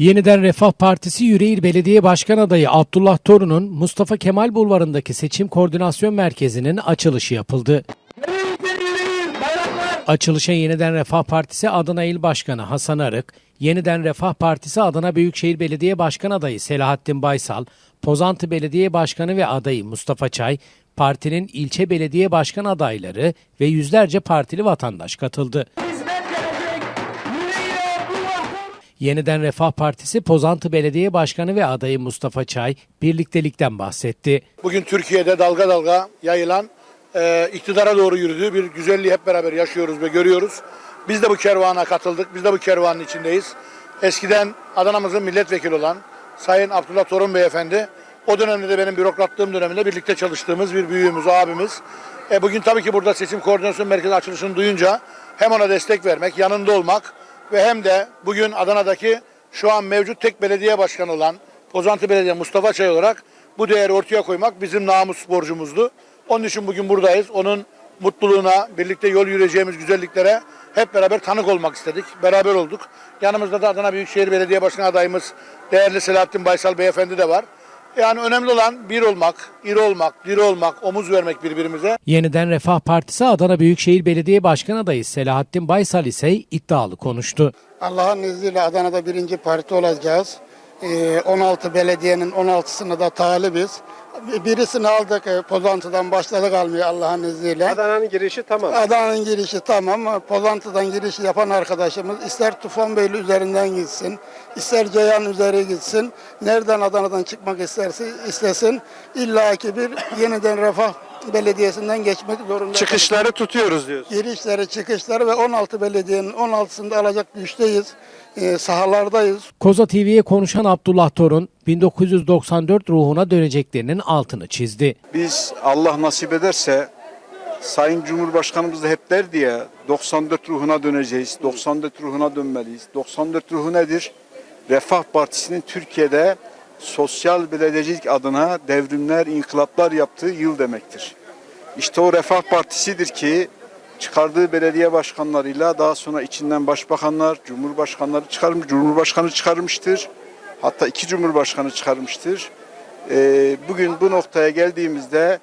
Yeniden Refah Partisi Yüreğir Belediye Başkan Adayı Abdullah Torun'un Mustafa Kemal Bulvarı'ndaki seçim koordinasyon merkezinin açılışı yapıldı. Açılışa Yeniden Refah Partisi Adana İl Başkanı Hasan Arık, Yeniden Refah Partisi Adana Büyükşehir Belediye Başkan Adayı Selahattin Baysal, Pozantı Belediye Başkanı ve adayı Mustafa Çay, partinin ilçe belediye başkan adayları ve yüzlerce partili vatandaş katıldı. Yeniden Refah Partisi Pozantı Belediye Başkanı ve adayı Mustafa Çay birliktelikten bahsetti. Bugün Türkiye'de dalga dalga yayılan e, iktidara doğru yürüdüğü bir güzelliği hep beraber yaşıyoruz ve görüyoruz. Biz de bu kervana katıldık. Biz de bu kervanın içindeyiz. Eskiden Adana'mızın milletvekili olan Sayın Abdullah Torun Beyefendi o dönemde de benim bürokratlığım döneminde birlikte çalıştığımız bir büyüğümüz, abimiz. E, bugün tabii ki burada seçim koordinasyon merkezi açılışını duyunca hem ona destek vermek, yanında olmak ve hem de bugün Adana'daki şu an mevcut tek belediye başkanı olan Pozantı Belediye Mustafa Çay olarak bu değeri ortaya koymak bizim namus borcumuzdu. Onun için bugün buradayız. Onun mutluluğuna, birlikte yol yürüyeceğimiz güzelliklere hep beraber tanık olmak istedik. Beraber olduk. Yanımızda da Adana Büyükşehir Belediye Başkanı adayımız değerli Selahattin Baysal Beyefendi de var. Yani önemli olan bir olmak, iri olmak, diri olmak, omuz vermek birbirimize. Yeniden Refah Partisi Adana Büyükşehir Belediye Başkan Adayı Selahattin Baysal ise iddialı konuştu. Allah'ın izniyle Adana'da birinci parti olacağız. Ee, 16 belediyenin 16'sına da talibiz. Birisini aldık, e, Pozantı'dan başladık almaya Allah'ın izniyle. Adana'nın girişi tamam. Adana'nın girişi tamam ama Pozantı'dan girişi yapan arkadaşımız ister Tufanbeyli üzerinden gitsin, ister Ceyhan üzeri gitsin. Nereden Adana'dan çıkmak isterse istesin. İlla ki bir yeniden Refah Belediyesi'nden geçmek zorunda. Çıkışları tutuyoruz diyoruz. girişleri, çıkışları ve 16 belediyenin 16'sında alacak güçteyiz. Ee, sahalardayız. Koza TV'ye konuşan Abdullah Torun 1994 ruhuna döneceklerinin altını çizdi. Biz Allah nasip ederse Sayın Cumhurbaşkanımız da hep derdi ya 94 ruhuna döneceğiz. 94 ruhuna dönmeliyiz. 94 ruhu nedir? Refah Partisi'nin Türkiye'de sosyal belediyecilik adına devrimler, inkılaplar yaptığı yıl demektir. İşte o Refah Partisi'dir ki çıkardığı belediye başkanlarıyla daha sonra içinden başbakanlar, cumhurbaşkanları çıkarmış, cumhurbaşkanı çıkarmıştır. Hatta iki cumhurbaşkanı çıkarmıştır. Ee, bugün bu noktaya geldiğimizde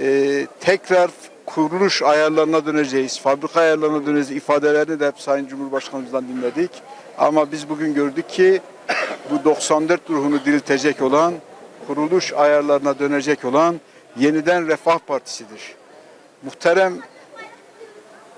e, tekrar kuruluş ayarlarına döneceğiz, fabrika ayarlarına döneceğiz ifadelerini de hep Sayın Cumhurbaşkanımızdan dinledik. Ama biz bugün gördük ki bu 94 ruhunu diriltecek olan, kuruluş ayarlarına dönecek olan yeniden Refah Partisi'dir. Muhterem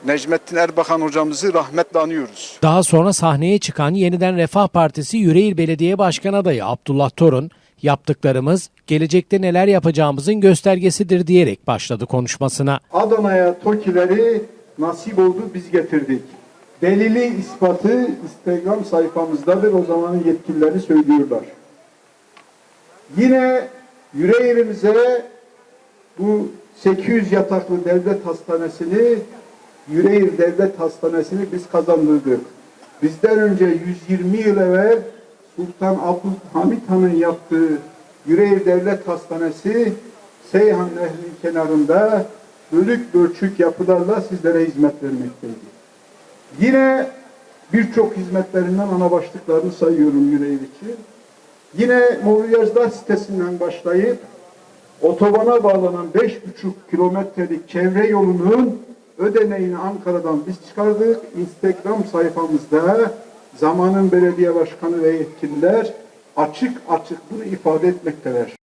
Necmettin Erbakan hocamızı rahmetle anıyoruz. Daha sonra sahneye çıkan Yeniden Refah Partisi Yüreğir Belediye Başkan Adayı Abdullah Torun, yaptıklarımız gelecekte neler yapacağımızın göstergesidir diyerek başladı konuşmasına. Adana'ya TOKİ'leri nasip oldu biz getirdik. Delili ispatı Instagram sayfamızdadır. O zamanın yetkilileri söylüyorlar. Yine yüreğimize bu 800 yataklı devlet hastanesini Yüreğir Devlet Hastanesi'ni biz kazandırdık. Bizden önce 120 yıl evvel Sultan Abdülhamit Han'ın yaptığı Yüreğir Devlet Hastanesi Seyhan Nehri'nin kenarında bölük bölçük yapılarla sizlere hizmet vermekteydi. Yine birçok hizmetlerinden ana başlıklarını sayıyorum Yüreğir için. Yine Mobilyajlar sitesinden başlayıp otobana bağlanan 5,5 kilometrelik çevre yolunun ödeneğini Ankara'dan biz çıkardık. Instagram sayfamızda zamanın belediye başkanı ve yetkililer açık açık bunu ifade etmekteler.